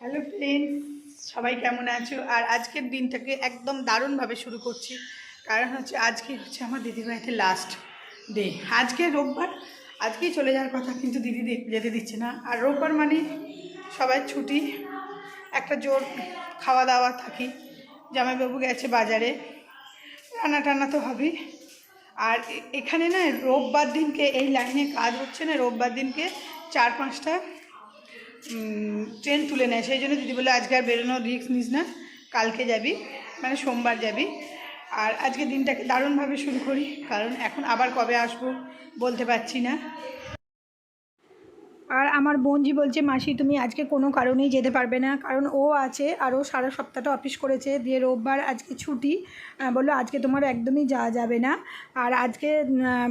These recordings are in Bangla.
হ্যালো ফ্রেন্ডস সবাই কেমন আছো? আর আজকের দিনটাকে একদম দারুণভাবে শুরু করছি। কারণ হচ্ছে আজকে হচ্ছে আমার দিদির বাড়িতে লাস্ট ডে আজকে রোববার, আজকেই চলে যাওয়ার কথা, কিন্তু দিদি যেতে দিচ্ছে না। আর রোববার মানে সবাই ছুটি। একটা জোর খাওয়া দাওয়া থাকি। জামাইবাবু গেছে বাজারে। রান্না টান্না তো হবেই। আর এখানে না রোববার দিনকে এই লাইনে কাজ হচ্ছে না। রোববার দিনকে চার পাঁচটা ট্রেন তুলে নেয়। সেই জন্য দিদি বলে আজকে আর বেরোনোর রিস্ক নিস না, কালকে যাবি মানে সোমবার যাবি। আর আজকে দিনটাকে দারুণভাবে শুরু করি, কারণ এখন আবার কবে আসব বলতে পারছি না। আর আমার বোনজি বলছে, মাসি, তুমি আজকে কোনো কারণেই যেতে পারবে না, কারণ ও আছে আর ও সারা সপ্তাহটা অফিস করেছে, দিয়ে রোববার আজকে ছুটি। বলল, আজকে তোমার একদমই যাওয়া যাবে না। আর আজকে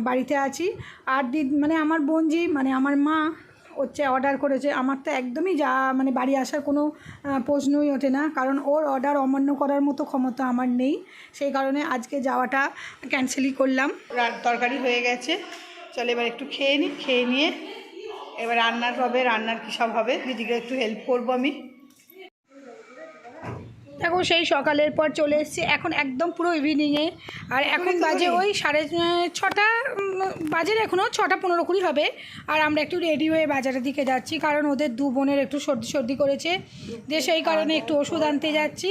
বাড়িতে আছি। আর দিদ মানে আমার বোনজি মানে আমার মা হচ্ছে অর্ডার করেছে। আমার তো একদমই যা মানে বাড়ি আসার কোনো প্রশ্নই ওঠে না। কারণ ওর অর্ডার অমান্য করার মতো ক্ষমতা আমার নেই। সেই কারণে আজকে যাওয়াটা ক্যান্সেলই করলাম। তরকারি হয়ে গেছে। চল এবার একটু খেয়ে নিই খেয়ে নিয়ে এবার রান্নার হবে, রান্নার কী সব হবে? দিদিকে একটু হেল্প করব আমি। দেখো সেই সকালের পর চলে এসেছি। এখন একদম পুরো ইভিনিংয়ে আর এখন বাজে ওই সাড়ে ছটা বাজে এখনও ছটা পনেরো কুড়ি হবে। আর আমরা একটু রেডি হয়ে বাজারের দিকে যাচ্ছি কারণ ওদের দু বোনের একটু সর্দি সর্দি করেছে। যে সেই কারণে একটু ওষুধ আনতে যাচ্ছি।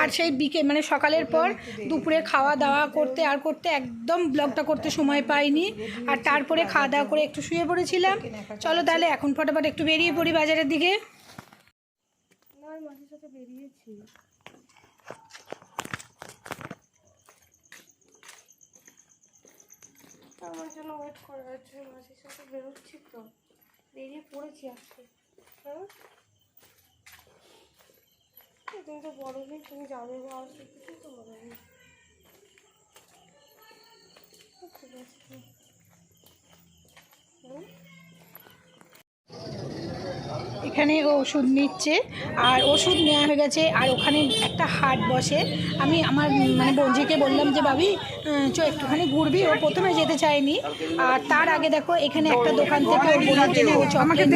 আর সেই বিকে মানে সকালের পর দুপুরে খাওয়া দাওয়া করতে আর করতে একদম ব্লগটা করতে সময় পাইনি। আর তারপরে খাওয়া দাওয়া করে একটু শুয়ে পড়েছিলাম। চলো তাহলে এখন ফটাফট একটু বেরিয়ে পড়ি বাজারের দিকে। মাসির সাথে বেরিয়েছি। আমার জন্য ওয়েট করা জন্য মাসির সাথে বেরোচ্ছি তো, বেরিয়ে পড়েছি আজকে। হ্যাঁ? তুমি তো বড় নেই তুমি যাবে বা আসবে, কিছু তো নি ঠিক আছে হুম এখানে ওষুধ নিচ্ছে আর ওষুধ নেওয়া হয়ে গেছে আর ওখানে একটা হাট বসে। আমি আমার মানে বঞ্জিকে বললাম যে আহ, চ একটুখানি ঘুরবি ও প্রথমে যেতে চায়নি। আর তার আগে দেখো এখানে একটা দোকান থেকে ওর বোনের জন্য ও চকলেট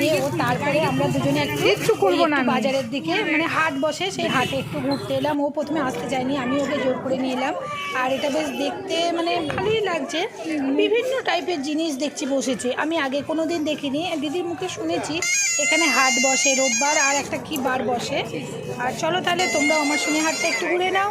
দিয়ে ও তারপরে আমরা দুজনে একটু একটু করব না বাজারের দিকে মানে হাট বসে সেই হাটে একটু ঘুরতে এলাম। ও প্রথমে আসতে চায়নি আমি ওকে জোর করে নিয়ে এলাম। আর এটা বেশ দেখতে মানে ভালোই লাগছে। বিভিন্ন টাইপের জিনিস দেখছি বসেছে। আমি আগে কোনো দিন দেখিনি। দিদির মুখে শুনেছি এখানে হাট বসে রোববার আর একটা কি বার বসে। আর চলো তাহলে তোমরা আমার শুনে হাটটা একটু ঘুরে নাও।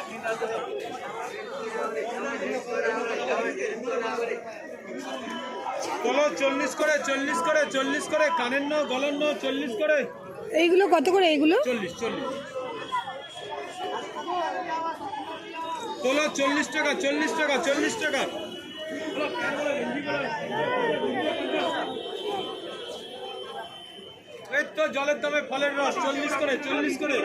চলো চল্লিশ করে চল্লিশ করে চল্লিশ করে কানের নো গলের নো চল্লিশ করে। এইগুলো কত করে এইগুলো? চল্লিশ চল্লিশ। তোলো চল্লিশ টাকা চল্লিশ টাকা চল্লিশ টাকা। এই তো জলের দামে ফলের রস চল্লিশ করে চল্লিশ করে।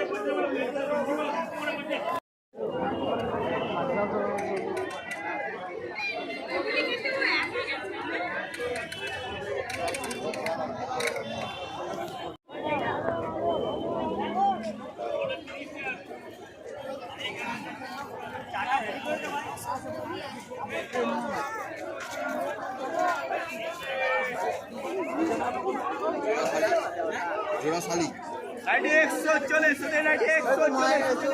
জোড়া শালিক। লাইটে একশো চল্লিশ লাইটে একশো চল্লিশ একশো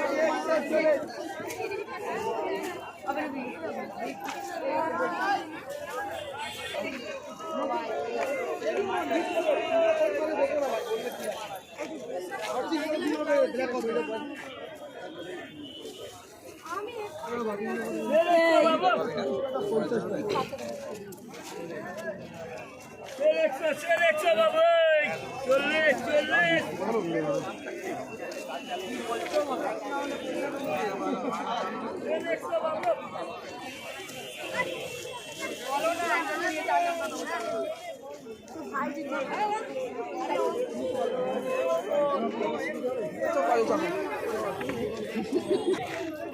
একশো একশো বাবু চল্লিশ চল্লিশ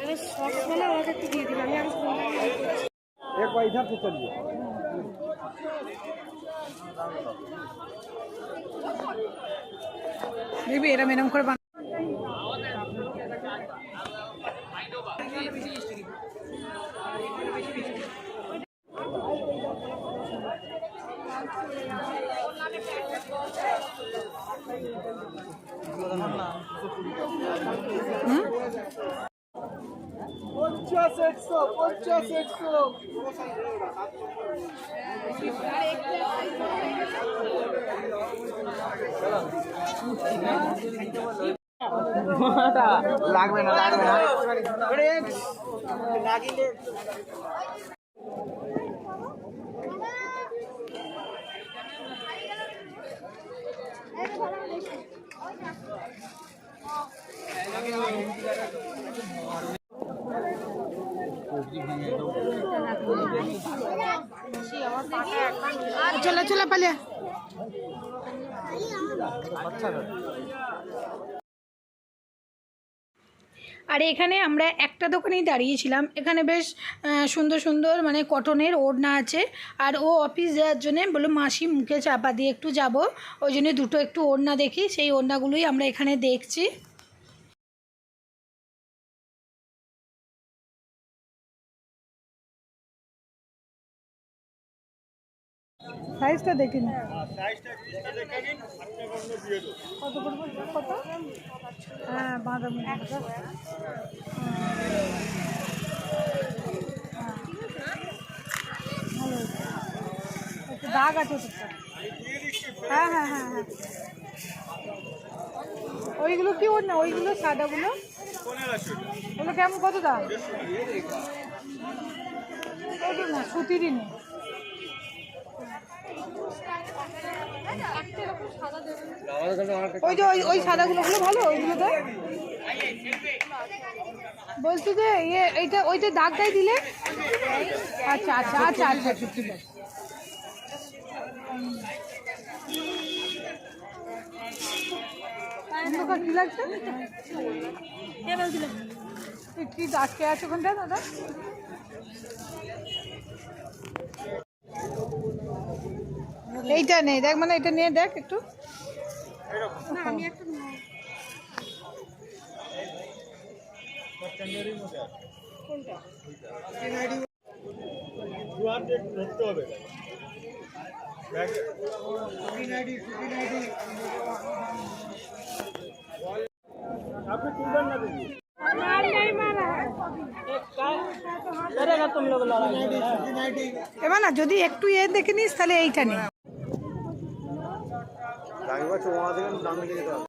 वाला আমাকে একটু দিয়ে দিন আমি আর एक बार इधर से चलिए দেখবি এরম এরম করে একশো পঞ্চাশ একশো। লাগবে না লাগবে না। আর এখানে আমরা একটা দোকানেই দাঁড়িয়েছিলাম। এখানে বেশ সুন্দর সুন্দর মানে কটনের ওড়না আছে। আর ও অফিস যাওয়ার জন্যে বলল, মাসি মুখে চাপা দিয়ে একটু যাব। ওই জন্য দুটো একটু ওড়না দেখি। সেই ওড়নাগুলোই আমরা এখানে দেখছি। সাইজটা দেখে নিন। কত পড়বে কত হ্যাঁ। বাঁধামি ভালো একটু দাগ আছে হ্যাঁ হ্যাঁ হ্যাঁ হ্যাঁ। ওইগুলো কি ওর না? ওইগুলো সাদাগুলো? ওগুলো কেমন? কত দাম? না, সুতিরই নেই। ওই যে ওই ওই সাদাগুলো গুলো ভালো ওইগুলো তো বলছি যে ইয়ে এইটা ওইটা দাগটাই দিলে? আচ্ছা আচ্ছা আচ্ছা আচ্ছা। ঠিক আছে কি লাগছে? কি আটকে আছে ওখানটা দাদা? এইটা নেই দেখ মানে এটা নিয়ে দেখ একটু। আপনি তুলবেন না। দিদি এবার না যদি একটু এ দেখে নিস তাহলে এইটা নেই রাখবা চৌমা থেকে মিলে যেতে হবে